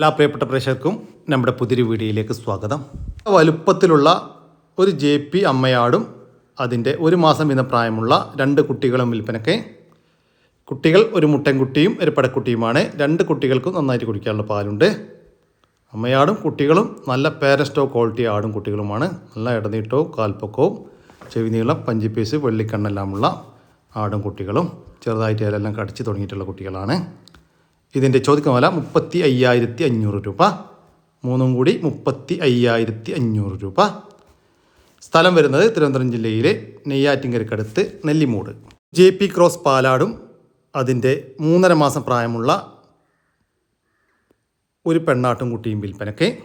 എല്ലാ പ്രിയപ്പെട്ട പ്രേക്ഷകർക്കും നമ്മുടെ പുതിരി വീഡിയോയിലേക്ക് സ്വാഗതം. വലുപ്പത്തിലുള്ള ഒരു ജെ പി അമ്മയാടും അതിന്റെ ഒരു മാസം വീതം പ്രായമുള്ള രണ്ട് കുട്ടികളും വിൽപ്പനയ്ക്ക്. കുട്ടികൾ ഒരു മുട്ടൻകുട്ടിയും ഒരു പടക്കുട്ടിയുമാണ്. രണ്ട് കുട്ടികൾക്കും നന്നായിട്ട് കുടിക്കാനുള്ള പാലുണ്ട്. അമ്മയാടും കുട്ടികളും നല്ല പേരസ്റ്റോ ക്വാളിറ്റി ആടും കുട്ടികളുമാണ്. നല്ല ഇടനീട്ടവും കാൽപ്പൊക്കവും ചെവി നീളം പഞ്ചിപ്പീസ് വെള്ളിക്കണ്ണെല്ലാമുള്ള ആടും കുട്ടികളും ചെറുതായിട്ട് ഇതെല്ലാം കടിച്ച് തുടങ്ങിയിട്ടുള്ള കുട്ടികളാണ്. ഇതിന്റെ ചോദിക്കുന്ന വില മുപ്പത്തി അയ്യായിരത്തി അഞ്ഞൂറ് രൂപ. മൂന്നും കൂടി മുപ്പത്തി അയ്യായിരത്തി അഞ്ഞൂറ് രൂപ. സ്ഥലം വരുന്നത് തിരുവനന്തപുരം ജില്ലയിലെ നെയ്യാറ്റിങ്കരക്കടുത്ത് നെല്ലിമൂട്. ജെ പി ക്രോസ് പാലാടും അതിന്റെ മൂന്നര മാസം പ്രായമുള്ള ഒരു പെണ്ണാട്ടും കുട്ടിയും വിൽപ്പനയ്ക്ക്.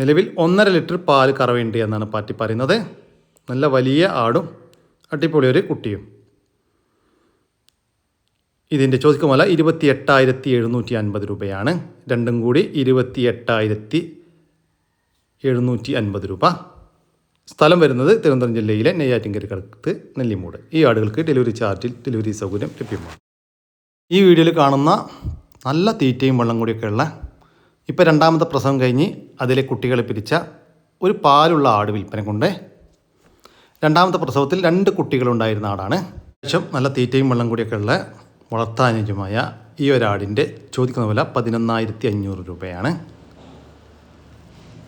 നിലവിൽ ഒന്നര ലിറ്റർ പാൽ കറവേണ്ടി എന്നാണ് പാറ്റി പറയുന്നത്. നല്ല വലിയ ആടും അടിപൊളി ഒരു കുട്ടിയും. ഇതിന്റെ ചോദിക്കും വില ഇരുപത്തി എട്ടായിരത്തി എഴുന്നൂറ്റി അൻപത് രൂപയാണ്. രണ്ടും കൂടി ഇരുപത്തി എട്ടായിരത്തി എഴുന്നൂറ്റി അൻപത് രൂപ. സ്ഥലം വരുന്നത് തിരുവനന്തപുരം ജില്ലയിലെ നെയ്യാറ്റിൻകരക്കടുത്ത് നെല്ലിമൂട്. ഈ ആടുകൾക്ക് ഡെലിവറി ചാർജിൽ ഡെലിവറി സൗകര്യം ലഭ്യമാണ്. ഈ വീഡിയോയിൽ കാണുന്ന നല്ല തീറ്റയും വെള്ളം കൂടിയൊക്കെയുള്ള ഇപ്പോൾ രണ്ടാമത്തെ പ്രസവം കഴിഞ്ഞ് അതിലെ കുട്ടികളെ പിരിച്ച ഒരു പാലുള്ള ആട് വിൽപ്പന കൊണ്ട് രണ്ടാമത്തെ പ്രസവത്തിൽ രണ്ട് കുട്ടികളുണ്ടായിരുന്ന ആടാണ്. ശേഷം നല്ല തീറ്റയും വെള്ളം കൂടിയൊക്കെയുള്ള വളർത്താനുജമായ ഈ ഒരാടിന്റെ ചോദിക്കുന്ന വില പതിനൊന്നായിരത്തി അഞ്ഞൂറ് രൂപയാണ്.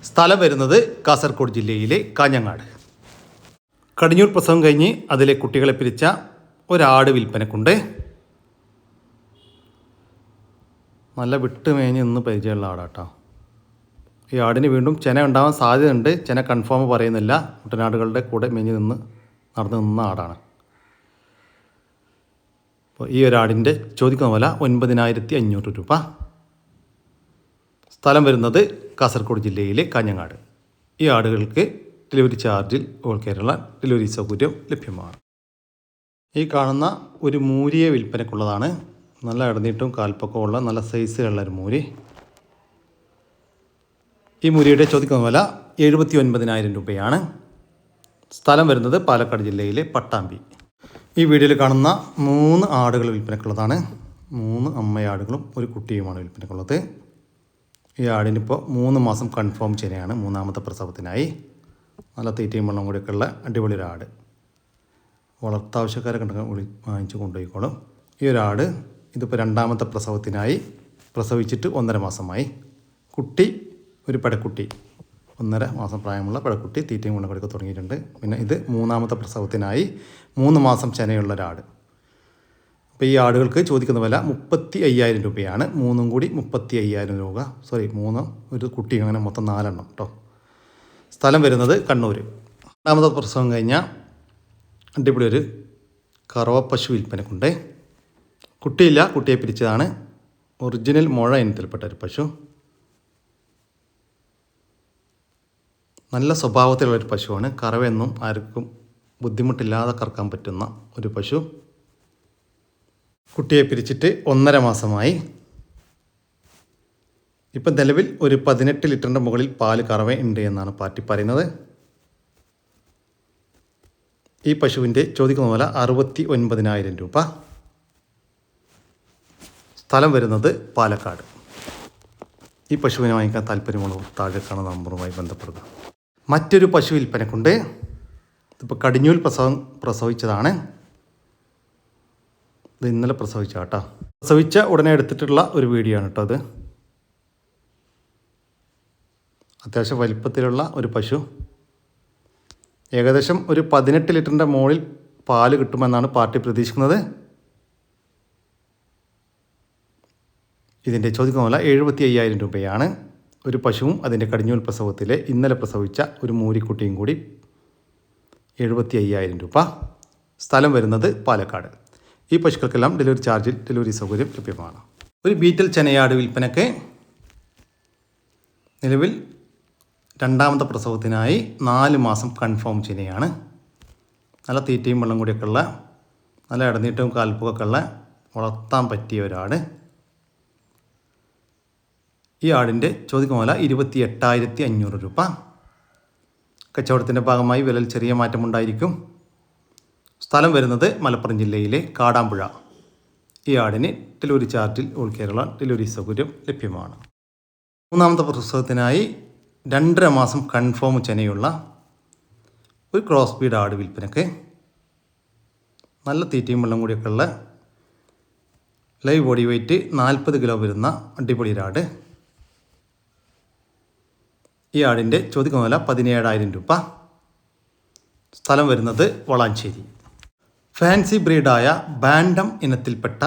സ്ഥലം വരുന്നത് കാസർഗോഡ് ജില്ലയിലെ കാഞ്ഞങ്ങാട്. കടിഞ്ഞൂർ പ്രസവം കഴിഞ്ഞ് അതിലെ കുട്ടികളെ പിരിച്ച ഒരാട് വിൽപ്പനക്കുണ്ട്. നല്ല വിട്ട് മേഞ്ഞ് നിന്ന് പരിചയമുള്ള ആടാട്ടോ. ഈ ആടിന് വീണ്ടും ചെന ഉണ്ടാവാൻ സാധ്യതയുണ്ട്. ചെന കൺഫേം പറയുന്നില്ല. കുട്ടനാടുകളുടെ കൂടെ മേഞ്ഞ് നിന്ന് നടന്നു നിന്ന ആടാണ്. അപ്പോൾ ഈ ഒരാടിന്റെ ചോദിക്കുന്ന വില ഒൻപതിനായിരത്തി അഞ്ഞൂറ് രൂപ. സ്ഥലം വരുന്നത് കാസർഗോഡ് ജില്ലയിലെ കാഞ്ഞങ്ങാട്. ഈ ആടുകൾക്ക് ഡെലിവറി ചാർജിൽ ഓൾ കേരള ഡെലിവറി സൗകര്യം ലഭ്യമാണ്. ഈ കാണുന്ന ഒരു മൂരിയെ വിൽപ്പനക്കുള്ളതാണ് നല്ല ഇടനീട്ടവും കാൽപ്പക്കമുള്ള നല്ല സൈസിലുള്ള ഒരു മൂരി. ഈ മൂരിയുടെ ചോദിക്കുന്ന വില എഴുപത്തി ഒൻപതിനായിരം രൂപയാണ്. സ്ഥലം വരുന്നത് പാലക്കാട് ജില്ലയിലെ പട്ടാമ്പി. ഈ വീഡിയോയിൽ കാണുന്ന മൂന്ന് ആടുകൾ വിൽപ്പനക്കുള്ളതാണ്. മൂന്ന് അമ്മയാടുകളും ഒരു കുട്ടിയുമാണ് വിൽപ്പനക്കുള്ളത്. ഈ ആടിനിപ്പോൾ മൂന്ന് മാസം കൺഫേം ചെയ്യുകയാണ്. മൂന്നാമത്തെ പ്രസവത്തിനായി. നല്ല തീറ്റയും വെള്ളം കൂടിയൊക്കെ ഉള്ള അടിപൊളി ഒരു ആട്. വളർത്താവശ്യക്കാരെ കണ്ട വിളി വാങ്ങിച്ച് കൊണ്ടുപോയിക്കോളും. ഈ ഒരാട് ഇതിപ്പോൾ രണ്ടാമത്തെ പ്രസവത്തിനായി പ്രസവിച്ചിട്ട് ഒന്നര മാസമായി. കുട്ടി ഒരു പടക്കുട്ടി ഒന്നര മാസം പ്രായമുള്ള പഴക്കുട്ടി തീറ്റയും കൊണ്ട് കൊടുക്കുക തുടങ്ങിയിട്ടുണ്ട്. പിന്നെ ഇത് മൂന്നാമത്തെ പ്രസവത്തിനായി മൂന്ന് മാസം ചെനയുള്ള ഒരാട്. അപ്പോൾ ഈ ആടുകൾക്ക് ചോദിക്കുന്ന വില മുപ്പത്തി അയ്യായിരം രൂപയാണ്. മൂന്നും കൂടി മുപ്പത്തി അയ്യായിരം രൂപ. സോറി മൂന്ന് ഒരു കുട്ടി അങ്ങനെ മൊത്തം നാലെണ്ണം കേട്ടോ സ്ഥലം വരുന്നത് കണ്ണൂർ രണ്ടാമത്തെ പ്രസവം കഴിഞ്ഞാൽ അടിപൊളി ഒരു കറവ പശു വിൽപ്പനക്കുണ്ട് കുട്ടിയില്ല കുട്ടിയെ പിരിച്ചതാണ്. ഒറിജിനൽ മുഴ ഇനത്തിൽപ്പെട്ട ഒരു പശു. നല്ല സ്വഭാവത്തിലുള്ള ഒരു പശുവാണ്. കറവയൊന്നും ആർക്കും ബുദ്ധിമുട്ടില്ലാതെ കറക്കാൻ പറ്റുന്ന ഒരു പശു. കുട്ടിയെ പിരിച്ചിട്ട് ഒന്നര മാസമായി. ഇപ്പം നിലവിൽ ഒരു പതിനെട്ട് ലിറ്ററിന്റെ മുകളിൽ പാൽ കറവ ഉണ്ട് എന്നാണ് പാർട്ടി പറയുന്നത്. ഈ പശുവിന്റെ ചോദിക്കുന്ന വില അറുപത്തി ഒൻപതിനായിരം രൂപ. സ്ഥലം വരുന്നത് പാലക്കാട്. ഈ പശുവിനെ വാങ്ങിക്കാൻ താല്പര്യമുള്ളവർ താഴെ കാണുന്ന നമ്പറുമായി ബന്ധപ്പെടുക. മറ്റൊരു പശു വിൽപ്പനക്കുണ്ട്. ഇതിപ്പോൾ കടിഞ്ഞൂൽ പ്രസവം പ്രസവിച്ചതാണ്. ഇത് ഇന്നലെ പ്രസവിച്ച കേട്ടോ പ്രസവിച്ച ഉടനെ എടുത്തിട്ടുള്ള ഒരു വീഡിയോ ആണ് കേട്ടോ അത്. അത്യാവശ്യം വലിപ്പത്തിലുള്ള ഒരു പശു. ഏകദേശം ഒരു പതിനെട്ട് ലിറ്ററിന്റെ മുകളിൽ പാൽ കിട്ടുമെന്നാണ് പാർട്ടി പ്രതീക്ഷിക്കുന്നത്. ഇതിന്റെ ചോദിക്കുന്ന പോലെ എഴുപത്തി അയ്യായിരം രൂപയാണ്. ഒരു പശുവും അതിന്റെ കടിഞ്ഞൂൽ പ്രസവത്തിലെ ഇന്നലെ പ്രസവിച്ച ഒരു മൂരിക്കുട്ടിയും കൂടി എഴുപത്തി അയ്യായിരം രൂപ സ്ഥലം വരുന്നത് പാലക്കാട്. ഈ പശുക്കൾക്കെല്ലാം ഡെലിവറി ചാർജിൽ ഡെലിവറി സൗകര്യം ലഭ്യമാണ്. ഒരു ബീറ്റൽ ചെനയാട് വിൽപ്പനയ്ക്ക് നിലവിൽ രണ്ടാമത്തെ പ്രസവത്തിനായി നാല് മാസം കൺഫേം ചെനയാണ്. നല്ല തീറ്റയും വെള്ളം കൂടിയൊക്കെ ഉള്ള നല്ല ഇടനീട്ടവും കാൽപ്പൊക്കെ ഉള്ള വളർത്താൻ പറ്റിയ ഒരാട്. ഈ ആടിന്റെ ചോദിക്കുന്ന പോലെ ഇരുപത്തി എട്ടായിരത്തി അഞ്ഞൂറ് രൂപ. കച്ചവടത്തിന്റെ ഭാഗമായി വിലയിൽ ചെറിയ മാറ്റമുണ്ടായിരിക്കും. സ്ഥലം വരുന്നത് മലപ്പുറം ജില്ലയിലെ കാടാമ്പുഴ. ഈ ആടിന് ഡെലിവറി ചാർജിൽ ഓൾ കേരള ഡെലിവറി സൗകര്യം ലഭ്യമാണ്. മൂന്നാമത്തെ പ്രസവത്തിനായി രണ്ടര മാസം കൺഫേം ചെനയുള്ള ഒരു ക്രോസ് ബീഡ് ആട് വിൽപ്പനക്ക് നല്ല തീറ്റയും വെള്ളം കൂടിയൊക്കെ ഉള്ള ലൈവ് ബോഡി വെയ്റ്റ് നാൽപ്പത് കിലോ വരുന്ന അടിപൊളി ഒരാട് ഈ ആടിന്റെ ചോദിക്കുന്ന വില പതിനേഴായിരം രൂപ. സ്ഥലം വരുന്നത് വളാഞ്ചേരി. ഫാൻസി ബ്രീഡായ ബാൻഡം ഇനത്തിൽപ്പെട്ട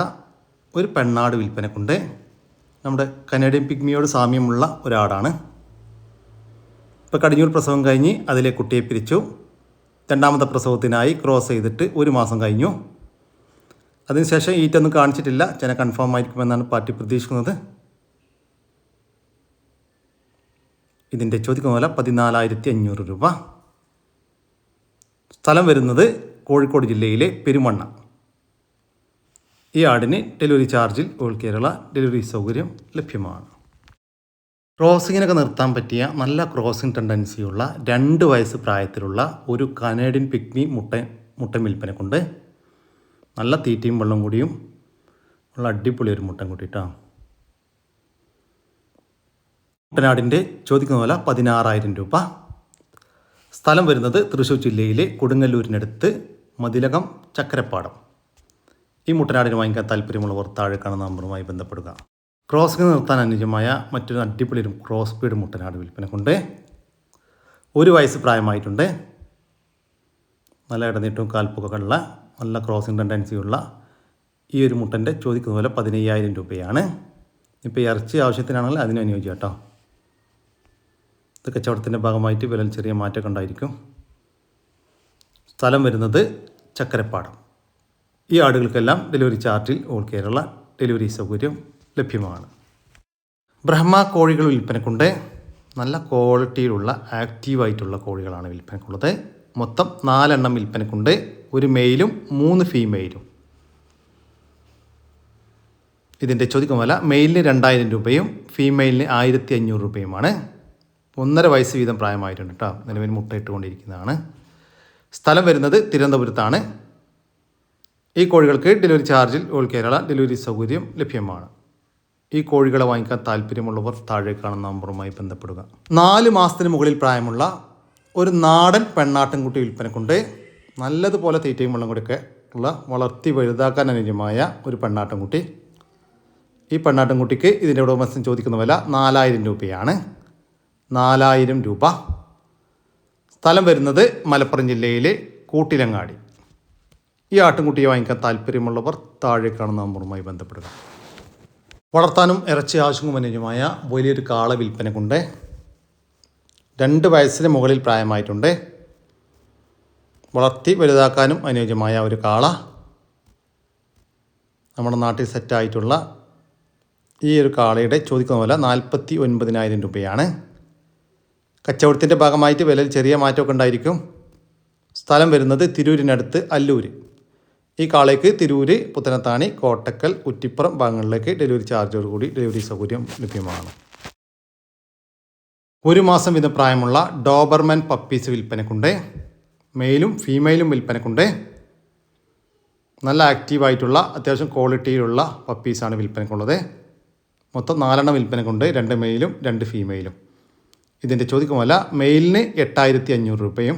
ഒരു പെണ്ണാട് വിൽപ്പനക്കുണ്ട്. നമ്മുടെ കനേഡിയൻ പിഗ്മിയോട് സാമ്യമുള്ള ഒരാടാണ്. ഇപ്പോൾ കടിഞ്ഞൂർ പ്രസവം കഴിഞ്ഞ് അതിലെ കുട്ടിയെ പിരിച്ചു. രണ്ടാമത്തെ പ്രസവത്തിനായി ക്രോസ് ചെയ്തിട്ട് ഒരു മാസം കഴിഞ്ഞു. അതിനുശേഷം ഈറ്റൊന്നും കാണിച്ചിട്ടില്ല. ചെന കൺഫേം ആയിരിക്കുമെന്നാണ് പാർട്ടി പ്രതീക്ഷിക്കുന്നത്. ഇതിന്റെ ചോദിക്കുന്ന വില പതിനാലായിരത്തി അഞ്ഞൂറ് രൂപ. സ്ഥലം വരുന്നത് കോഴിക്കോട് ജില്ലയിലെ പെരുമണ്ണ. ഈ ആടിന് ഡെലിവറി ചാർജിൽ ഓൾ കേരള ഡെലിവറി സൗകര്യം ലഭ്യമാണ്. ക്രോസിങ്ങിനൊക്കെ നിർത്താൻ പറ്റിയ നല്ല ക്രോസിംഗ് ടെൻഡൻസിയുള്ള രണ്ട് വയസ്സ് പ്രായത്തിലുള്ള ഒരു കനേഡിയൻ പിക്നി മുട്ട മുട്ടൻ വിൽപ്പന കൊണ്ട് നല്ല തീറ്റയും വെള്ളം കൂടിയും ഉള്ള അടിപൊളി ഒരു മുട്ടൻ കൂട്ടിയിട്ടാണ് കുട്ടനാടിന്റെ ചോദിക്കുന്ന വില പതിനാറായിരം രൂപ. സ്ഥലം വരുന്നത് തൃശ്ശൂർ ജില്ലയിലെ കൊടുങ്ങല്ലൂരിനടുത്ത് മതിലകം ചക്കരപ്പാടം ഈ മുട്ടനാടിന് വാങ്ങിക്കാൻ താല്പര്യമുള്ളവർ താഴെ കാണുന്ന നമ്പറുമായി ബന്ധപ്പെടുക. ക്രോസിംഗ് നിർത്താൻ അനുയോജ്യമായ മറ്റൊരു അടിപൊളി ഒരു ക്രോസ് പീഡ് മുട്ടനാട് വിൽപ്പന കൊണ്ട് ഒരു വയസ്സ് പ്രായമായിട്ടുണ്ട്. നല്ല ഇടനീട്ടവും കാൽപ്പൊക്കെ ഉള്ള നല്ല ക്രോസിംഗ് ടെൻഡൻസിയുള്ള ഈ ഒരു മുട്ടന്റെ ചോദിക്കുന്ന പോലെ പതിനയ്യായിരം രൂപയാണ്. ഇപ്പോൾ ഇറച്ചി ആവശ്യത്തിനാണെങ്കിൽ അതിനനുയോജ്യം കേട്ടോ ഇത് കച്ചവടത്തിന്റെ ഭാഗമായിട്ട് വിലയിൽ ചെറിയ മാറ്റമൊക്കെ ഉണ്ടായിരിക്കും. സ്ഥലം വരുന്നത് ചക്കരപ്പാടം. ഈ ആടുകൾക്കെല്ലാം ഡെലിവറി ചാർട്ടിൽ ഓൾ കേരള ഡെലിവറി സൗകര്യം ലഭ്യമാണ്. ബ്രഹ്മ കോഴികൾ വിൽപ്പനക്കുണ്ട്. നല്ല ക്വാളിറ്റിയിലുള്ള ആക്റ്റീവായിട്ടുള്ള കോഴികളാണ് വിൽപ്പനക്കുള്ളത്. മൊത്തം നാലെണ്ണം വിൽപ്പനക്കുണ്ട്. ഒരു മെയിലും മൂന്ന് ഫീമെയിലും ഇതിന്റെ ചോദ്യക്കുമല മെയിലിന് രണ്ടായിരം രൂപയും ഫീമെയിലിന് ആയിരത്തി അഞ്ഞൂറ് രൂപയുമാണ്. ഒന്നര വയസ്സ് വീതം പ്രായമായിട്ടുണ്ട് കേട്ടോ. നിലവിൽ മുട്ടയിട്ടുകൊണ്ടിരിക്കുന്നതാണ്. സ്ഥലം വരുന്നത് തിരുവനന്തപുരത്താണ്. ഈ കോഴികൾക്ക് ഡെലിവറി ചാർജിൽ ഓൾ കേരള ഡെലിവറി സൗകര്യം ലഭ്യമാണ്. ഈ കോഴികളെ വാങ്ങിക്കാൻ താല്പര്യമുള്ളവർ താഴെ കാണുന്ന നമ്പറുമായി ബന്ധപ്പെടുക. നാല് മാസത്തിന് മുകളിൽ പ്രായമുള്ള ഒരു നാടൻ പെണ്ണാട്ടിൻകുട്ടി വിൽപ്പനക്കുണ്ട് നല്ലതുപോലെ തീറ്റയും വെള്ളം കൂടിയൊക്കെ ഉള്ള വളർത്തി വലുതാക്കാൻ അനുയോജ്യമായ ഒരു പെണ്ണാട്ടിൻകുട്ടി. ഈ പെണ്ണാട്ടിൻകുട്ടിക്ക് ഇതിന്റെ ഉടമസ്ഥൻ ചോദിക്കുന്ന വില നാലായിരം രൂപയാണ്. നാലായിരം രൂപ. സ്ഥലം വരുന്നത് മലപ്പുറം ജില്ലയിലെ കൂട്ടിലങ്ങാടി. ഈ ആട്ടിൻകുട്ടിയെ വാങ്ങിക്കാൻ താല്പര്യമുള്ളവർ താഴെ കാണുന്ന നമ്പറുമായി ബന്ധപ്പെടുക. വളർത്താനും ഇറച്ചി ആവശ്യവും അനുയോജ്യമായ വലിയൊരു കാള വിൽപ്പന കൊണ്ട് രണ്ട് വയസ്സിന് മുകളിൽ പ്രായമായിട്ടുണ്ട്. വളർത്തി വലുതാക്കാനും അനുയോജ്യമായ ഒരു കാള നമ്മുടെ നാട്ടിൽ സെറ്റായിട്ടുള്ള ഈ ഒരു കാളയുടെ ചോദിക്കുന്ന പോലെ നാൽപ്പത്തി ഒൻപതിനായിരം രൂപയാണ്. കച്ചവടത്തിന്റെ ഭാഗമായിട്ട് വിലയിൽ ചെറിയ മാറ്റമൊക്കെ ഉണ്ടായിരിക്കും. സ്ഥലം വരുന്നത് തിരൂരിനടുത്ത് അല്ലൂര്. ഈ കാളയ്ക്ക് തിരൂര് പുത്തനത്താണി കോട്ടക്കൽ കുറ്റിപ്പുറം ഭാഗങ്ങളിലേക്ക് ഡെലിവറി ചാർജോടുകൂടി ഡെലിവറി സൗകര്യം ലഭ്യമാണ്. ഒരു മാസം വീതം പ്രായമുള്ള ഡോബർമാൻ പപ്പീസ് വിൽപ്പനക്കുണ്ട്. മെയിലും ഫീമെയിലും വിൽപ്പനക്കുണ്ട്. നല്ല ആക്റ്റീവായിട്ടുള്ള അത്യാവശ്യം ക്വാളിറ്റിയിലുള്ള പപ്പീസാണ് വിൽപ്പനക്കുള്ളത്. മൊത്തം നാലെണ്ണം വിൽപ്പനക്കുണ്ട്. രണ്ട് മെയിലും രണ്ട് ഫീമെയിലും. ഇതിന്റെ ചോദിക്കുമല്ല മെയിലിന് എട്ടായിരത്തി അഞ്ഞൂറ് രൂപയും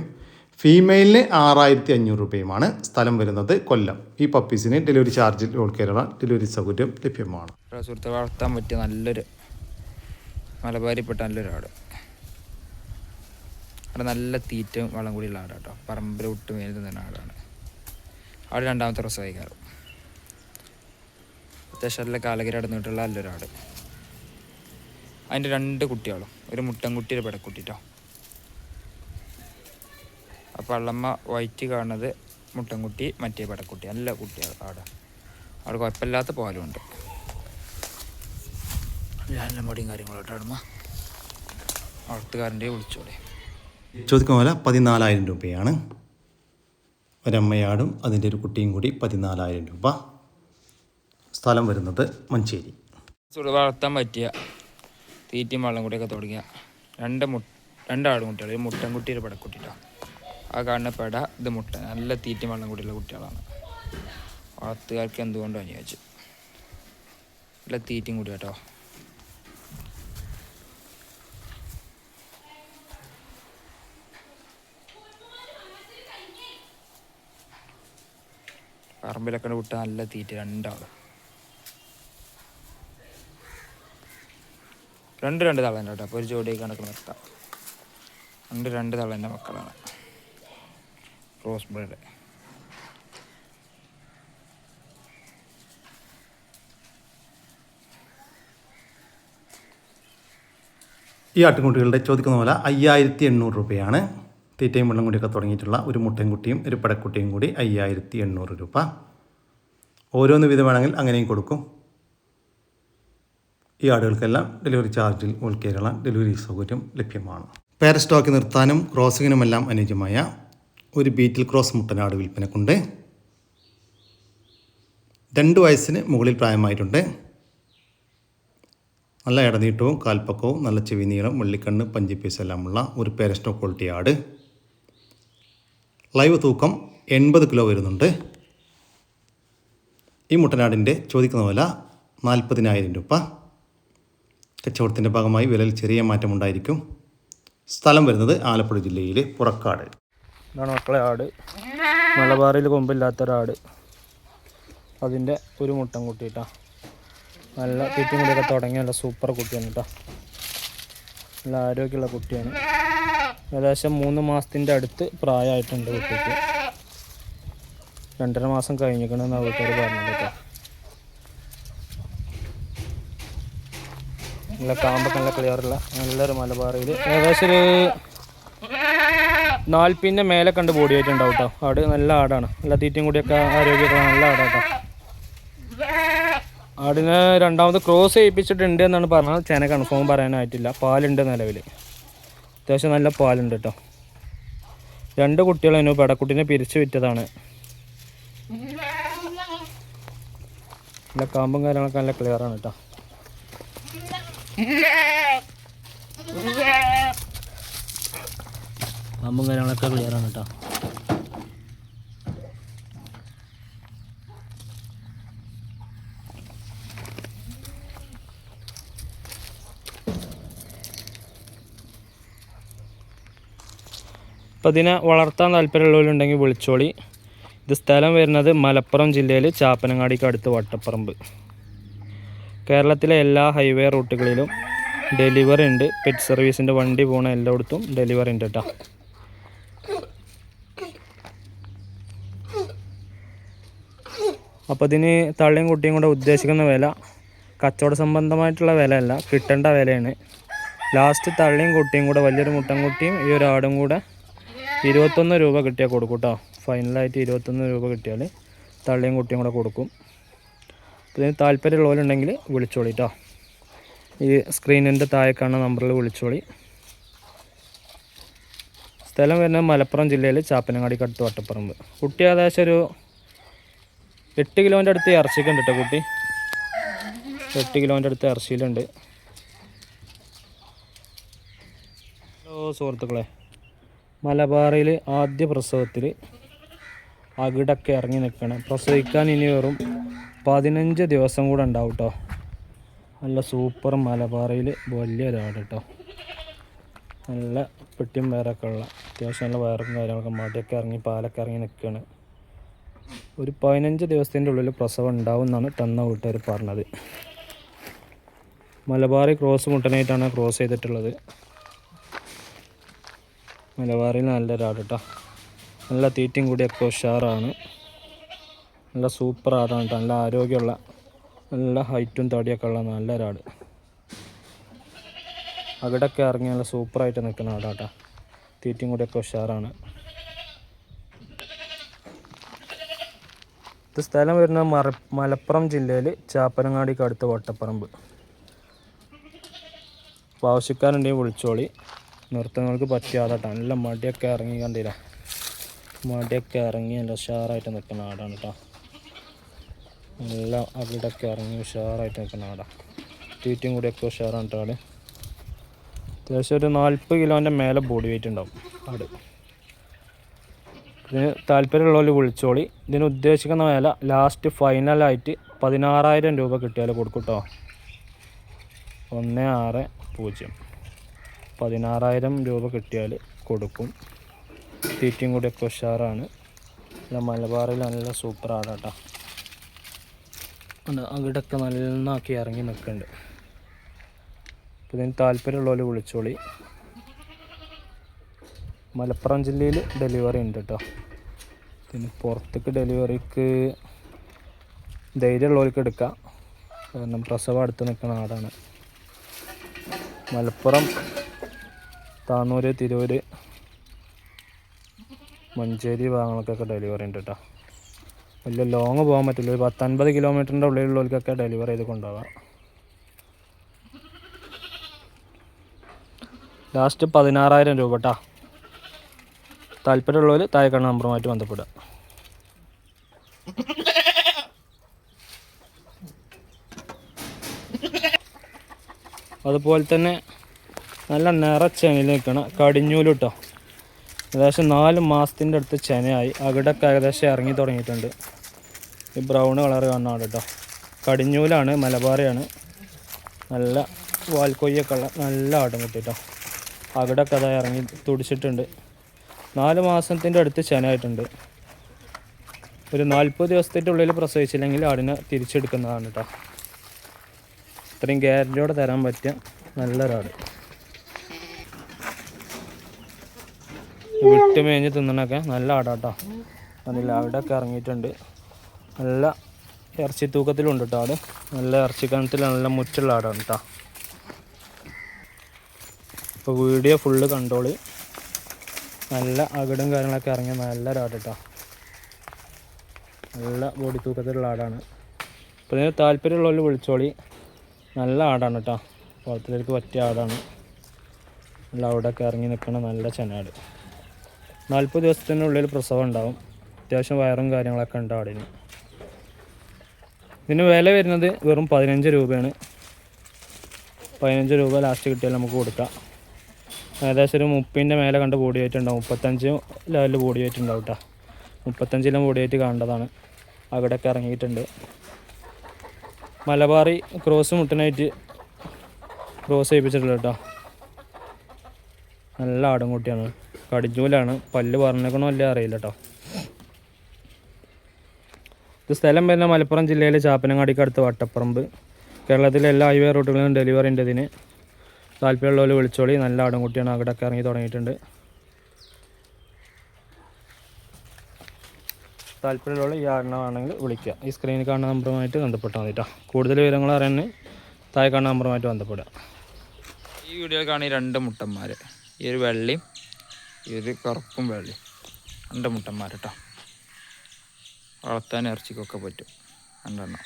ഫീമെയിലിന് ആറായിരത്തി അഞ്ഞൂറ് രൂപയുമാണ് സ്ഥലം വരുന്നത് കൊല്ലം. ഈ പപ്പീസിന് ഡെലിവറി ചാർജിൽ ഓൾ കേരള ഡെലിവറി സൗകര്യം ലഭ്യമാണ്. സുഹൃത്ത് വളർത്താൻ പറ്റിയ നല്ലൊരു മലബാരിപ്പെട്ട നല്ലൊരു ആട്. അവിടെ നല്ല തീറ്റയും വളം കൂടിയുള്ള ആടാണ് കേട്ടോ പറമ്പിൽ വിട്ട് മേൽ തന്നെ ആടാണ്. അവിടെ രണ്ടാമത്തെ പ്രസവമായി കയറും അത്യാവശ്യം നല്ല കാലകര അടന്നിട്ടുള്ള നല്ലൊരു ആട്. അതിന്റെ രണ്ട് കുട്ടികളും. ഒരു മുട്ടൻകുട്ടി ഒരു പെടക്കുട്ടിട്ടോ അപ്പോൾ അള്ളമ്മ വൈറ്റ് കാണുന്നത് മുട്ടൻകുട്ടി മറ്റേ പെടക്കുട്ടി. നല്ല കുട്ടികൾ അവിടെ. അവിടെ കുഴപ്പമില്ലാത്ത പാലുമുണ്ട് നല്ല കാര്യങ്ങളും കേട്ടോ അടമ വളർത്തുകാരന്റെ വിളിച്ചോളെ ചോദിക്കുന്ന പോലെ പതിനാലായിരം രൂപയാണ്. ഒരമ്മയാടും അതിന്റെ ഒരു കുട്ടിയും കൂടി പതിനാലായിരം രൂപ. സ്ഥലം വരുന്നത് മഞ്ചേരി. വളർത്താൻ പറ്റിയ തീറ്റയും വെള്ളം കൂടിയൊക്കെ തുടങ്ങിയ രണ്ട് മു രണ്ടാടും കുട്ടികൾ ഒരു മുട്ടൻകുട്ടി ഒരു പടക്കുട്ടിട്ടോ ആ കാണുന്ന പട ഇത് മുട്ട. നല്ല തീറ്റയും വെള്ളം കൂടിയുള്ള കുട്ടികളാണ്. വളർത്തുകാർക്ക് എന്തുകൊണ്ടും അനുയോജ്യം നല്ല തീറ്റയും കൂടി കേട്ടോ പറമ്പിലൊക്കെ വിട്ട നല്ല തീറ്റ രണ്ടാളും. രണ്ട് രണ്ട് തളന്റെ കേട്ടോ. അപ്പോൾ ഒരു ജോഡി കണക്ക് നിർത്താം. രണ്ട് രണ്ട് തളന്റെ മക്കളാണ്. റോസ് ബ്രീഡ് ഈ ആട്ടിൻകുട്ടികളുടെ ചോദിക്കുന്ന പോലെ അയ്യായിരത്തി എണ്ണൂറ് രൂപയാണ്. തീറ്റയും വെള്ളം കൂടിയൊക്കെ തുടങ്ങിയിട്ടുള്ള ഒരു മുട്ടൻകുട്ടിയും ഒരു പടക്കുട്ടിയും കൂടി അയ്യായിരത്തി എണ്ണൂറ് രൂപ. ഓരോന്ന് വീതം അങ്ങനെയും കൊടുക്കും. ഈ ആടുകൾക്കെല്ലാം ഡെലിവറി ചാർജിൽ ഓൾ കേരള ഡെലിവറി സൗകര്യം ലഭ്യമാണ്. പാരസ്റ്റോക്ക് നിർത്താനും ക്രോസിങ്ങിനുമെല്ലാം അനുയോജ്യമായ ഒരു ബീറ്റിൽ ക്രോസ് മുട്ടനാട് വിൽപ്പനക്കുണ്ട്. രണ്ട് വയസ്സിന് മുകളിൽ പ്രായമായിട്ടുണ്ട്. നല്ല ഇടനീട്ടവും കാൽപ്പക്കവും നല്ല ചെവി നീളം വെള്ളിക്കണ്ണ് എല്ലാമുള്ള ഒരു പേരസ്റ്റോ ക്വാളിറ്റി ആട്. ലൈവ് തൂക്കം എൺപത് കിലോ വരുന്നുണ്ട്. ഈ മുട്ടനാടിന്റെ ചോദിക്കുന്ന വില നാൽപ്പതിനായിരം രൂപ. കച്ചവടത്തിന്റെ ഭാഗമായി വിലയിൽ ചെറിയ മാറ്റമുണ്ടായിരിക്കും സ്ഥലം വരുന്നത് ആലപ്പുഴ ജില്ലയിലെ പുറക്കാട്. ഇതാണ് മക്കളെ ആട്. മലബാറിൽ കൊമ്പില്ലാത്തൊരാട്. അതിന്റെ ഒരു മുട്ടൻ കുട്ടിയിട്ടാണ് നല്ല തീറ്റും കൂടിയൊക്കെ തുടങ്ങി. നല്ല സൂപ്പർ കുട്ടിയാണ് കേട്ടോ നല്ല ആരോഗ്യമുള്ള കുട്ടിയാണ്. ഏകദേശം മൂന്ന് മാസത്തിന്റെ അടുത്ത് പ്രായമായിട്ടുണ്ട് കുട്ടിക്ക്. രണ്ടര മാസം കഴിഞ്ഞിരിക്കണമെന്നാണ് വീട്ടുകാർ പറഞ്ഞത് കേട്ടോ നല്ല കാമ്പൊക്കെ നല്ല ക്ലിയറുള്ള നല്ലൊരു മലബാറിൽ. ഏകദേശം ഒരു നാൽപ്പിന്റെ മേലെ കണ്ട് ബോഡി ആയിട്ടുണ്ടാവും കേട്ടോ ആട് നല്ല ആടാണ്. നല്ല തീറ്റയും കൂടിയൊക്കെ ആരോഗ്യമൊക്കെ നല്ല ആടാട്ടോ ആടിനെ രണ്ടാമത് ക്രോസ് ചെയ്യിപ്പിച്ചിട്ടുണ്ട് എന്നാണ് പറഞ്ഞത്. ചേന കൺഫേം പറയാനായിട്ടില്ല. പാലുണ്ട് നിലവിൽ. അത്യാവശ്യം നല്ല പാലുണ്ട് കേട്ടോ രണ്ട് കുട്ടികളായിരുന്നു പെടക്കുട്ടിനെ പിരിച്ചു വിറ്റതാണ്. നല്ല കാമ്പും കാര്യങ്ങളൊക്കെ നല്ല ക്ലിയറാണ് കേട്ടോ കാമ്പും കാര്യങ്ങളൊക്കെ ക്ലിയർ ആണ് കേട്ടോ അപ്പം ഇതിനെ വളർത്താൻ താല്പര്യമുള്ളവരുണ്ടെങ്കിൽ വിളിച്ചോളി. ഇത് സ്ഥലം വരുന്നത് മലപ്പുറം ജില്ലയിൽ ചാപ്പനങ്ങാടിക്ക് അടുത്ത് വട്ടപ്പറമ്പ്. കേരളത്തിലെ എല്ലാ ഹൈവേ റൂട്ടുകളിലും ഡെലിവറി ഉണ്ട്. പെറ്റ് സർവീസിന്റെ വണ്ടി പോണ എല്ലായിടത്തും ഡെലിവറി ഉണ്ട് കേട്ടോ അപ്പോൾ ഇതിന് തള്ളിയും കുട്ടിയും കൂടെ ഉദ്ദേശിക്കുന്ന വില കച്ചവട സംബന്ധമായിട്ടുള്ള വിലയല്ല കിട്ടേണ്ട വിലയാണ്. ലാസ്റ്റ് തള്ളിയും കുട്ടിയും കൂടെ വലിയൊരു മുട്ടൻകുട്ടിയും ഈ ഒരു ആടും കൂടെ ഇരുപത്തൊന്ന് രൂപ കിട്ടിയാൽ കൊടുക്കും കേട്ടോ ഫൈനലായിട്ട് ഇരുപത്തൊന്ന് രൂപ കിട്ടിയാൽ തള്ളിയും കുട്ടിയും കൂടെ കൊടുക്കും. ഇതിന് താല്പര്യമുള്ളവരുണ്ടെങ്കിൽ വിളിച്ചോളി കേട്ടോ ഈ സ്ക്രീനിന്റെ താഴെ കാണുന്ന നമ്പറിൽ വിളിച്ചോളി. സ്ഥലം വരുന്നത് മലപ്പുറം ജില്ലയിൽ ചാപ്പനങ്ങാടിക്ക് അടുത്ത് വട്ടപ്പറമ്പ്. കുട്ടി ഏകദേശം ഒരു എട്ട് കിലോന്റെ അടുത്ത് ഇറച്ചിക്കുണ്ട് കേട്ടോ കുട്ടി. എട്ട് കിലോന്റെ അടുത്ത് ഇറച്ചിയിലുണ്ട്. ഹലോ സുഹൃത്തുക്കളെ മലബാറിൽ ആദ്യ പ്രസവത്തിൽ അകിടൊക്കെ ഇറങ്ങി നിൽക്കണം പ്രസവിക്കാൻ ഇനി വെറും പതിനഞ്ച് ദിവസം കൂടെ ഉണ്ടാവും കേട്ടോ നല്ല സൂപ്പർ മലബാറയിൽ വലിയ ഒരാട് കേട്ടോ നല്ല പെട്ടിയും വയറൊക്കെ ഉള്ള അത്യാവശ്യം നല്ല വയറും കാര്യങ്ങളൊക്കെ മടിയൊക്കെ ഇറങ്ങി പാലൊക്കെ ഇറങ്ങി നിൽക്കുകയാണ് ഒരു പതിനഞ്ച് ദിവസത്തിന്റെ ഉള്ളിൽ പ്രസവം ഉണ്ടാവും എന്നാണ് തന്ന വീട്ടുകാർ പറഞ്ഞത്. മലബാറി ക്രോസ് മുട്ടനായിട്ടാണ് ക്രോസ് ചെയ്തിട്ടുള്ളത്. മലബാറിൽ നല്ലൊരാട് കേട്ടോ നല്ല തീറ്റയും കൂടിയൊക്കെ ഉഷാറാണ്. നല്ല സൂപ്പർ ആടാണ് നല്ല ആരോഗ്യമുള്ള നല്ല ഹൈറ്റും തടിയൊക്കെ ഉള്ള നല്ലൊരാട്. അവിടെയൊക്കെ ഇറങ്ങി നല്ല സൂപ്പറായിട്ട് നിൽക്കുന്ന ആടാട്ടാ തീറ്റയും കൂടിയൊക്കെ ഉഷാറാണ്. ഇത് സ്ഥലം വരുന്നത് മറ മലപ്പുറം ജില്ലയിൽ ചാപ്പനങ്ങാടിക്ക് അടുത്ത് വട്ടപ്പറമ്പ്. അപ്പോൾ ആവശ്യക്കാരുണ്ടെങ്കിൽ വിളിച്ചോളി. നൃത്തങ്ങൾക്ക് പറ്റിയ ആടാട്ടോ നല്ല മടിയൊക്കെ ഇറങ്ങി കണ്ടില്ല? മടിയൊക്കെ ഇറങ്ങി നല്ല ഉഷാറായിട്ട് നിൽക്കുന്ന ആടാണ് കേട്ടോ. നല്ല അവിടെയൊക്കെ ഇറങ്ങി ഉഷാറായിട്ട് നിൽക്കുന്ന അവിടെ. തീറ്റയും കൂടിയൊക്കെ ഉഷാറാണ് കേട്ടോ ആട് അത്യാവശ്യം ഒരു നാൽപ്പത് കിലോന്റെ മേലെ ബോഡി വെയിറ്റ് ഉണ്ടാവും ആട് ഇതിന് താല്പര്യമുള്ളവർ വിളിച്ചോളി. ഇതിന് ഉദ്ദേശിക്കുന്ന വില ലാസ്റ്റ് ഫൈനലായിട്ട് പതിനാറായിരം രൂപ കിട്ടിയാൽ കൊടുക്കും കേട്ടോ ഒന്ന് ആറ് പൂജ്യം. പതിനാറായിരം രൂപ കിട്ടിയാൽ കൊടുക്കും. തീറ്റയും കൂടിയൊക്കെ ഉഷാറാണ്. മലബാറിൽ നല്ല സൂപ്പർ ആടാട്ടോ. അവിടെയൊക്കെ നന്നാക്കി ഇറങ്ങി നിൽക്കുന്നുണ്ട് അപ്പോൾ ഇതിന് താല്പര്യമുള്ളവർ വിളിച്ചോളി. മലപ്പുറം ജില്ലയിൽ ഡെലിവറി ഉണ്ട് കേട്ടോ പിന്നെ പുറത്തേക്ക് ഡെലിവറിക്ക് ധൈര്യമുള്ളവർക്ക് എടുക്കാം. കാരണം പ്രസവം അടുത്ത് നിൽക്കുന്ന നാടാണ് മലപ്പുറം താന്നൂർ തിരൂർ മഞ്ചേരി ഭാഗങ്ങൾക്കൊക്കെ ഡെലിവറി ഉണ്ട് കേട്ടോ വലിയ ലോങ് പോകാൻ പറ്റില്ല. ഒരു പത്തൊൻപത് കിലോമീറ്ററിന്റെ ഉള്ളിലുള്ളവർക്കൊക്കെ ഡെലിവറി ചെയ്ത് കൊണ്ടുപോകാം. ലാസ്റ്റ് പതിനാറായിരം രൂപ കേട്ടോ താല്പര്യമുള്ളവർ താഴെക്കണ്ണ നമ്പറുമായിട്ട് ബന്ധപ്പെടുക. അതുപോലെ തന്നെ നല്ല നിറച്ചെനയിൽ നിൽക്കണം കടിഞ്ഞൂൽ കേട്ടോ ഏകദേശം നാല് മാസത്തിന്റെ അടുത്ത് ചെനയായി. അകിടൊക്കെ ഏകദേശം ഇറങ്ങി തുടങ്ങിയിട്ടുണ്ട്. ഈ ബ്രൗൺ കളർ ആട് കേട്ടോ. കടിഞ്ഞൂലാണ് മലബാറിയാണ്. നല്ല വാൽക്കൊയ്യൊക്കെ ഉള്ള നല്ല ആട്ടം കിട്ടിട്ടോ അകിടൊക്കെ കഥ ഇറങ്ങി തുടിച്ചിട്ടുണ്ട്. നാല് മാസത്തിന്റെ അടുത്ത് ചെനയായിട്ടുണ്ട്. ഒരു നാൽപ്പത് ദിവസത്തിന്റെ ഉള്ളിൽ പ്രസവിച്ചില്ലെങ്കിൽ ആടിനെ തിരിച്ചെടുക്കുന്നതാണ് കേട്ടോ. ഇത്രയും ഗ്യാരന്റിയോടെ തരാൻ പറ്റിയ നല്ലൊരാട്. വിട്ട് മേഞ്ഞ് തിന്നണൊക്കെ. നല്ല ആടാട്ടോ. അതില്ല അവിടെയൊക്കെ ഇറങ്ങിയിട്ടുണ്ട്. നല്ല ഇറച്ചി തൂക്കത്തിലുണ്ട് കേട്ടോ ആട്. നല്ല ഇറച്ചി കണത്തിൽ നല്ല മുറ്റുള്ള ആടാണ് കേട്ടോ ഇപ്പോൾ വീഡിയോ ഫുള്ള് കണ്ടോളി. നല്ല അകിടും കാര്യങ്ങളൊക്കെ ഇറങ്ങിയ നല്ല ഒരാട് കേട്ടോ നല്ല ബോഡി തൂക്കത്തിലുള്ള ആടാണ്. അപ്പോൾ ഇതിന് താല്പര്യമുള്ളവർ വിളിച്ചോളി. നല്ല ആടാണ് കേട്ടോ കുളത്തിലേക്ക് പറ്റിയ ആടാണ്. നല്ല അവിടെയൊക്കെ ഇറങ്ങി നിൽക്കണ നല്ല ചെനാട് നാൽപ്പത് ദിവസത്തിനുള്ളിൽ പ്രസവം ഉണ്ടാവും. അത്യാവശ്യം വയറും കാര്യങ്ങളൊക്കെ ഉണ്ട് ആടിന് ഇതിന് വില വരുന്നത് വെറും പതിനഞ്ച് രൂപയാണ്. പതിനഞ്ച് രൂപ ലാസ്റ്റ് കിട്ടിയാൽ നമുക്ക് കൊടുക്കാം. ഏകദേശം ഒരു മുപ്പിന്റെ മേലെ കണ്ട് ബോഡി വെയിറ്റ് ഉണ്ടാവും. മുപ്പത്തഞ്ച് ലെവലിൽ ബോഡി വെയിറ്റ് ഉണ്ടാവും കേട്ടോ മുപ്പത്തഞ്ചിലും ബോഡി വെയിറ്റ് കാണേണ്ടതാണ്. അവിടെയൊക്കെ ഇറങ്ങിയിട്ടുണ്ട്. മലബാറി ക്രോസ് മുട്ടനായിട്ട് ക്രോസ് ചെയ്യിപ്പിച്ചിട്ടുള്ളൂ കേട്ടോ നല്ല ആടും ആടുംകുട്ടിയാണ് കടിഞ്ഞൂലാണ് പല്ല് പറഞ്ഞേക്കണോ അല്ലേ അറിയില്ല കേട്ടോ ഇത് സ്ഥലം വരുന്ന മലപ്പുറം ജില്ലയിലെ ചാപ്പനങ്ങാടിക്ക് അടുത്ത് വട്ടപ്പറമ്പ്. കേരളത്തിലെ എല്ലാ ഹൈവേ റൂട്ടുകളിലും ഡെലിവറി ഉണ്ട് ഇതിന് താല്പര്യമുള്ളവർ വിളിച്ചോളി. നല്ല ആടുംകുട്ടിയാണ്. അവിടെയൊക്കെ ഇറങ്ങി തുടങ്ങിയിട്ടുണ്ട്. താല്പര്യമുള്ള ഈ ആടിനാണെങ്കിൽ വിളിക്കുക. ഈ സ്ക്രീനിൽ കാണുന്ന നമ്പറുമായിട്ട് ബന്ധപ്പെട്ടാൽ മതി കേട്ടോ കൂടുതൽ വിവരങ്ങൾ അറിയാൻ താഴെ കാണുന്ന നമ്പറുമായിട്ട് ബന്ധപ്പെടുക. ഈ വീഡിയോ കാണുന്ന രണ്ട് മുട്ടന്മാർ ഈ ഒരു വെള്ളയും ഒരു കറുപ്പും വെള്ളയും. രണ്ട് മുട്ടന്മാർ കേട്ടോ വളർത്താൻ ഇറച്ചിക്കൊക്കെ പറ്റും. രണ്ടെണ്ണം.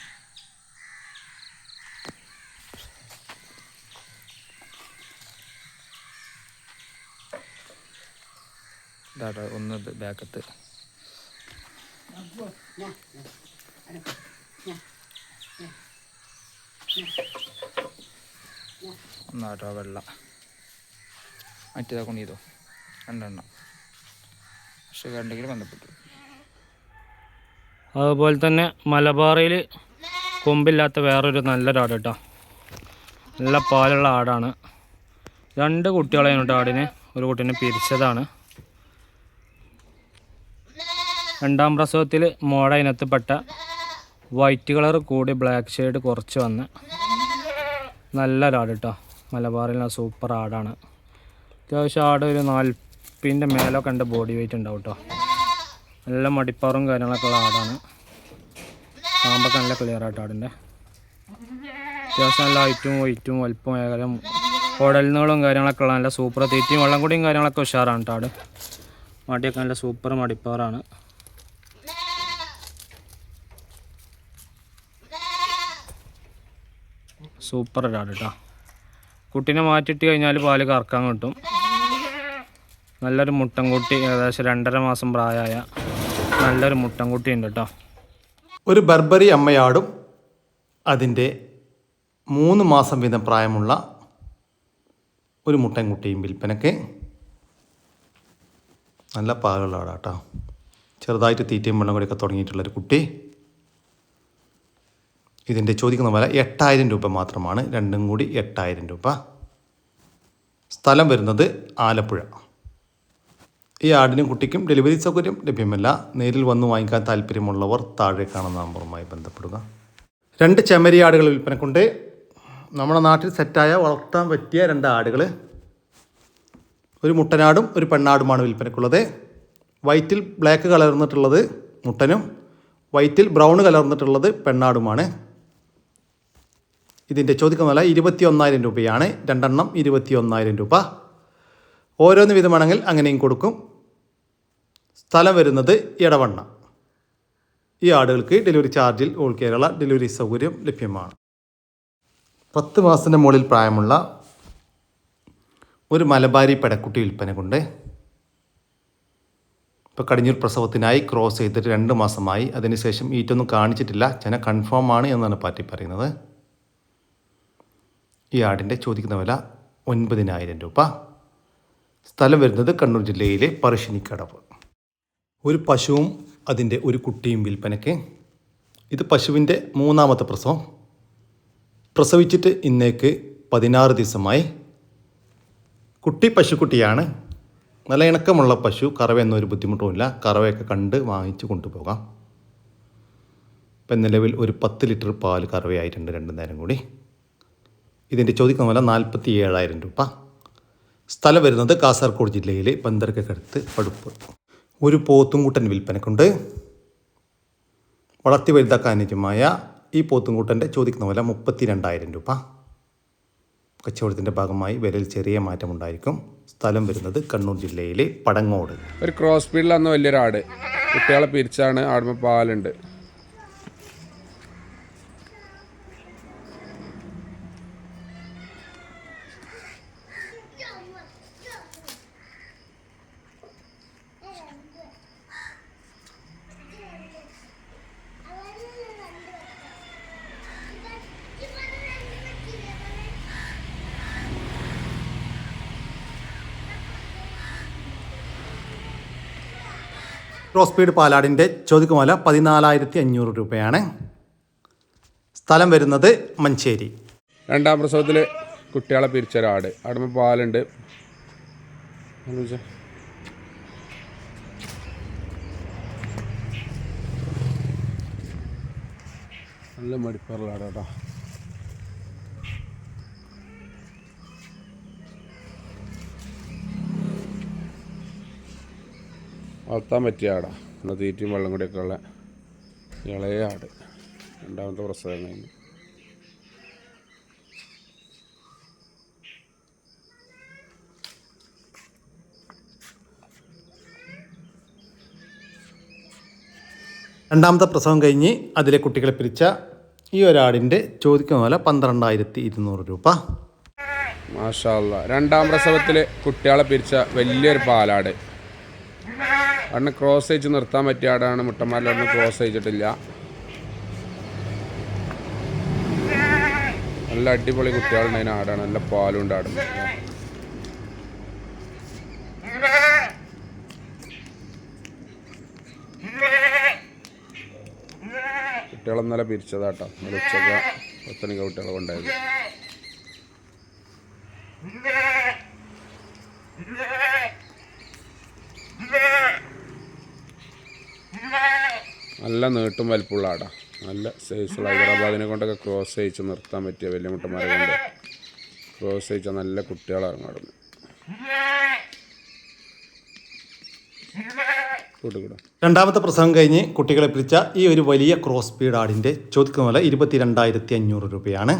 ഒന്ന് ഇത് ബാക്കത്ത്. ഒന്നാട്ടോ വെള്ള. മറ്റേതാ കൊണ്ടീതോ രണ്ടെണ്ണം. കണ്ടെങ്കിൽ ബന്ധപ്പെട്ടു. അതുപോലെ തന്നെ മലബാറിൽ കൊമ്പില്ലാത്ത വേറൊരു നല്ലൊരാട് കേട്ടോ. നല്ല പാലുള്ള ആടാണ്. രണ്ട് കുട്ടികളെയാണ് കേട്ടോ ആടിനെ. ഒരു കുട്ടീനെ പിരിച്ചതാണ്. രണ്ടാം പ്രസവത്തിൽ മോഡ ഇനത്തിൽപ്പെട്ട വൈറ്റ് കളർ കൂടി ബ്ലാക്ക് ഷെയ്ഡ് കുറച്ച് വന്ന് നല്ലൊരാട് കേട്ടോ. മലബാറിൽ സൂപ്പർ ആടാണ്. അത്യാവശ്യം ആട് ഒരു നാൽപ്പിന്റെ മേലൊക്കെ ഉണ്ട് ബോഡി വെയിറ്റ് ഉണ്ടാവും കേട്ടോ നല്ല മടിപ്പാറും കാര്യങ്ങളൊക്കെ ഉള്ള ആടാണ്. പാമ്പൊക്കെ നല്ല ക്ലിയർ ആയിട്ട് ആടിന്റെ. അത്യാവശ്യം നല്ല ഹൈറ്റും വെയിറ്റും വലിപ്പം ഏകദേശം കുടലിനുകളും കാര്യങ്ങളൊക്കെ ഉള്ള നല്ല സൂപ്പർ തീറ്റയും വെള്ളം കൂടിയും കാര്യങ്ങളൊക്കെ ഉഷാറാണ് കേട്ടോ ആട്. മടിയൊക്കെ നല്ല സൂപ്പർ മടിപ്പാറാണ്. സൂപ്പർ ഒരാട് കേട്ടോ കുട്ടീനെ മാറ്റിയിട്ട് കഴിഞ്ഞാൽ പാൽ കറക്കാൻ കിട്ടും. നല്ലൊരു മുട്ടൻകുട്ടി ഏകദേശം രണ്ടര മാസം പ്രായമായ നല്ലൊരു മുട്ടൻകുട്ടി ഉണ്ട് കേട്ടോ. ഒരു ബർബറി അമ്മയാടും അതിന്റെ മൂന്ന് മാസം വീതം പ്രായമുള്ള ഒരു മുട്ടൻകുട്ടിയും വിൽപ്പനയ്ക്ക്. നല്ല പാകളുള്ള ആടാ കേട്ടോ ചെറുതായിട്ട് തീറ്റയും വെള്ളം കൂടിയൊക്കെ തുടങ്ങിയിട്ടുള്ളൊരു കുട്ടി. ഇതിന്റെ ചോദിക്കുന്ന വില എട്ടായിരം രൂപ മാത്രമാണ്. രണ്ടും കൂടി എട്ടായിരം രൂപ. സ്ഥലം വരുന്നത് ആലപ്പുഴ. ഈ ആടിനും കുട്ടിക്കും ഡെലിവറി സൗകര്യം ലഭ്യമല്ല. നേരിൽ വന്ന് വാങ്ങിക്കാൻ താല്പര്യമുള്ളവർ താഴെ കാണുന്ന നമ്പറുമായി ബന്ധപ്പെടുക. രണ്ട് ചെമ്മരി ആടുകൾ വിൽപ്പനക്കുണ്ട്. നമ്മുടെ നാട്ടിൽ സെറ്റായ വളർത്താൻ പറ്റിയ രണ്ട് ആടുകൾ. ഒരു മുട്ടനാടും ഒരു പെണ്ണാടുമാണ് വിൽപ്പനക്കുള്ളത്. വൈറ്റിൽ ബ്ലാക്ക് കലർന്നിട്ടുള്ളത് മുട്ടനും വൈറ്റിൽ ബ്രൗൺ കലർന്നിട്ടുള്ളത് പെണ്ണാടുമാണ്. ഇതിന്റെ ചോദിക്കുന്ന വില ഇരുപത്തി ഒന്നായിരം രൂപയാണ്. രണ്ടെണ്ണം ഇരുപത്തി ഒന്നായിരം രൂപ. ഓരോന്ന് വിധമാണെങ്കിൽ അങ്ങനെയും കൊടുക്കും. സ്ഥലം വരുന്നത് ഇടവണ്ണ ഈ ആടുകൾക്ക് ഡെലിവറി ചാർജിൽ ഓൾ കേരള ഡെലിവറി സൗകര്യം ലഭ്യമാണ്. പത്ത് മാസത്തിന്റെ മുകളിൽ പ്രായമുള്ള ഒരു മലബാരി പെടക്കുട്ടി വിൽപ്പന കൊണ്ട് ഇപ്പോൾ കടിഞ്ഞൂർ പ്രസവത്തിനായി ക്രോസ് ചെയ്തിട്ട് രണ്ട് മാസമായി. അതിനുശേഷം ഈറ്റൊന്നും കാണിച്ചിട്ടില്ല. ചെന കൺഫേം ആണ് എന്നാണ് പാർട്ടി പറയുന്നത്. ഈ ആടിന്റെ ചോദിക്കുന്ന വില ഒൻപതിനായിരം രൂപ. സ്ഥലം വരുന്നത് കണ്ണൂർ ജില്ലയിലെ പറശ്ശിനിക്കടവ്. ഒരു പശുവും അതിന്റെ ഒരു കുട്ടിയും വിൽപ്പനയ്ക്ക്. ഇത് പശുവിന്റെ മൂന്നാമത്തെ പ്രസവം. പ്രസവിച്ചിട്ട് ഇന്നേക്ക് പതിനാറ് ദിവസമായി. കുട്ടി പശുക്കുട്ടിയാണ്. നല്ല ഇണക്കമുള്ള പശു കറവ എന്നൊരു ബുദ്ധിമുട്ടുമില്ല. കറവയൊക്കെ കണ്ട് വാങ്ങിച്ച് കൊണ്ടുപോകാം. ഇപ്പം നിലവിൽ ഒരു പത്ത് ലിറ്റർ പാൽ കറവയായിട്ടുണ്ട് രണ്ട് നേരം കൂടി. ഇതിന്റെ ചോദിക്കുന്ന പോലെ നാൽപ്പത്തി ഏഴായിരം രൂപ. സ്ഥലം വരുന്നത് കാസർഗോഡ് ജില്ലയിലെ ബന്ദർക്കടുത്ത് പടുപ്പ്. ഒരു പോത്തുംകൂട്ടൻ വിൽപ്പനക്കുണ്ട്. വളർത്തി വലുതാക്കാൻ അനുജമായ ഈ പോത്തുംകൂട്ടന്റെ ചോദിക്കുന്ന വില മുപ്പത്തി രണ്ടായിരം രൂപ. കച്ചവടത്തിന്റെ ഭാഗമായി വിലയിൽ ചെറിയ മാറ്റമുണ്ടായിരിക്കും. സ്ഥലം വരുന്നത് കണ്ണൂർ ജില്ലയിലെ പടങ്ങോട്. ഒരു ക്രോസ് ഫീൽഡിലാണ് വലിയൊരാട്. കുട്ടികളെ പിരിച്ചാണ് ആടുമ്പോൾ പാലുണ്ട്. ക്രോസ് സ്പീഡ് പാലാടിന്റെ ചോദ്യക്കുമല പതിനാലായിരത്തി അഞ്ഞൂറ് രൂപയാണ്. സ്ഥലം വരുന്നത് മഞ്ചേരി. രണ്ടാം പ്രസവത്തിൽ കുട്ടികളെ പിരിച്ചൊരാട് ആടുമ്പോൾ പാലുണ്ട്. നല്ല മടിപ്പറുള്ള വളർത്താൻ പറ്റിയ ആടാ എന്നാൽ തീറ്റയും വെള്ളം കൂടിയൊക്കെ ഉള്ള ഇളയ ആട്. രണ്ടാമത്തെ പ്രസവം കഴിഞ്ഞു. രണ്ടാമത്തെ പ്രസവം കഴിഞ്ഞ് അതിലെ കുട്ടികളെ പിരിച്ച ഈ ഒരാടിന്റെ ചോദിക്കുന്ന പോലെ പന്ത്രണ്ടായിരത്തി ഇരുന്നൂറ് രൂപ. മാഷാല്ല രണ്ടാം പ്രസവത്തിൽ കുട്ടികളെ പിരിച്ച വലിയൊരു പാലാട്. അവിടുന്ന് ക്രോസ് അയച്ച് നിർത്താൻ പറ്റിയ ആടാണ് മുട്ടന്മാരിലൊന്നും ക്രോസ് അയച്ചിട്ടില്ല നല്ല അടിപൊളി കുട്ടികളുണ്ടായിരുന്ന ആടാണ്. നല്ല പാലുണ്ട് ആടും. കുട്ടികളെ ഇന്നലെ പിരിച്ചതാട്ടോ ഉച്ചയ്ക്ക് പത്തണിക്ക കുട്ടികളെ കൊണ്ടായത് നല്ല നീട്ടും വലിപ്പമുള്ള ആടാ. നല്ല സൈസുള്ള ഹൈദരാബാദിനെ കൊണ്ടൊക്കെ ക്രോസ് അയച്ച് നിർത്താൻ പറ്റിയ വലിയ മുട്ടന്മാരെ കൊണ്ട് ക്രോസ് അയച്ച നല്ല കുട്ടികളാണ് അവിടെ രണ്ടാമത്തെ പ്രസവം കഴിഞ്ഞ് കുട്ടികളെ പിടിച്ച ഈ ഒരു വലിയ ക്രോസ് സ്പീഡ് ആടിന്റെ ചോദിക്കുന്ന പോലെ ഇരുപത്തി രണ്ടായിരത്തി അഞ്ഞൂറ് രൂപയാണ്.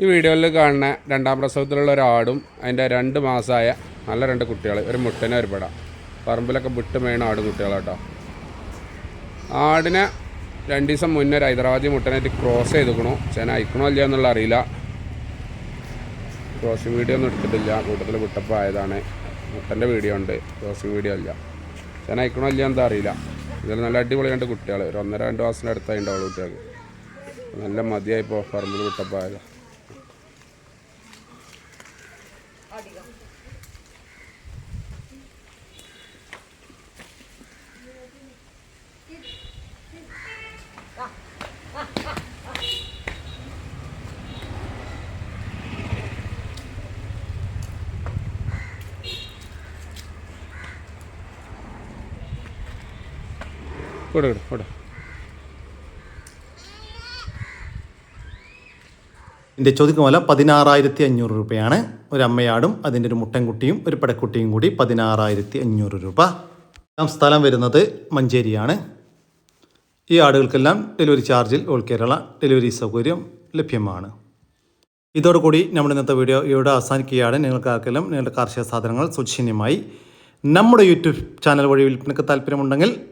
ഈ വീഡിയോയിൽ കാണുന്ന രണ്ടാം പ്രസവത്തിലുള്ള ആടും അതിന്റെ രണ്ട് മാസമായ നല്ല രണ്ട് കുട്ടികൾ ഒരു മുട്ടനെ ഒരു പറമ്പിലൊക്കെ വിട്ട് മേണ ആടും കുട്ടികളാട്ടോ. ആടിനെ രണ്ട് ദിവസം മുന്നേ ഒരു ഹൈദരാബാദി മുട്ടനായിട്ട് ക്രോസ് ചെയ്തുക്കണോ. ചേന അയക്കണോ ഇല്ല എന്നുള്ള അറിയില്ല. ക്രോസിങ് വീഡിയോ ഒന്നും എടുത്തിട്ടില്ല. കൂട്ടത്തിൽ വിട്ടപ്പോൾ ആയതാണ്. മുട്ടന്റെ വീഡിയോ ഉണ്ട്. ക്രോസിങ് വീഡിയോ ഇല്ല. ചേന അയക്കണോ ഇല്ല എന്താ അറിയില്ല. ഇതിൽ നല്ല അടിപൊളി രണ്ട് കുട്ടികൾ ഒരു ഒന്നര രണ്ട് മാസത്തിന്റെ അടുത്തായി ഉണ്ടാവുള്ളൂ കുട്ടികൾക്ക്. നല്ല മതിയായിപ്പോൾ പറമ്പിൽ വിട്ടപ്പോൾ ആയതാണ് വിട് വിട് വിട് എന്റെ ചോദിക്കുന്ന വില പതിനാറായിരത്തി അഞ്ഞൂറ് രൂപയാണ്. ഒരു അമ്മയാടും അതിന്റെ ഒരു മുട്ടൻകുട്ടിയും ഒരു പടക്കുട്ടിയും കൂടി പതിനാറായിരത്തി അഞ്ഞൂറ് രൂപ സ്ഥലം വരുന്നത് മഞ്ചേരിയാണ്. ഈ ആടുകൾക്കെല്ലാം ഡെലിവറി ചാർജിൽ ഓൾ കേരള ഡെലിവറി സൗകര്യം ലഭ്യമാണ്. ഇതോടുകൂടി നമ്മുടെ ഇന്നത്തെ വീഡിയോ ഇവിടെ അവസാനിക്കുകയാണ്. നിങ്ങൾക്ക് ആർക്കെല്ലാം നിങ്ങളുടെ കാർഷിക സാധനങ്ങൾ സൗജന്യമായി നമ്മുടെ യൂട്യൂബ് ചാനൽ വഴി വിൽപ്പനക്ക് താല്പര്യമുണ്ടെങ്കിൽ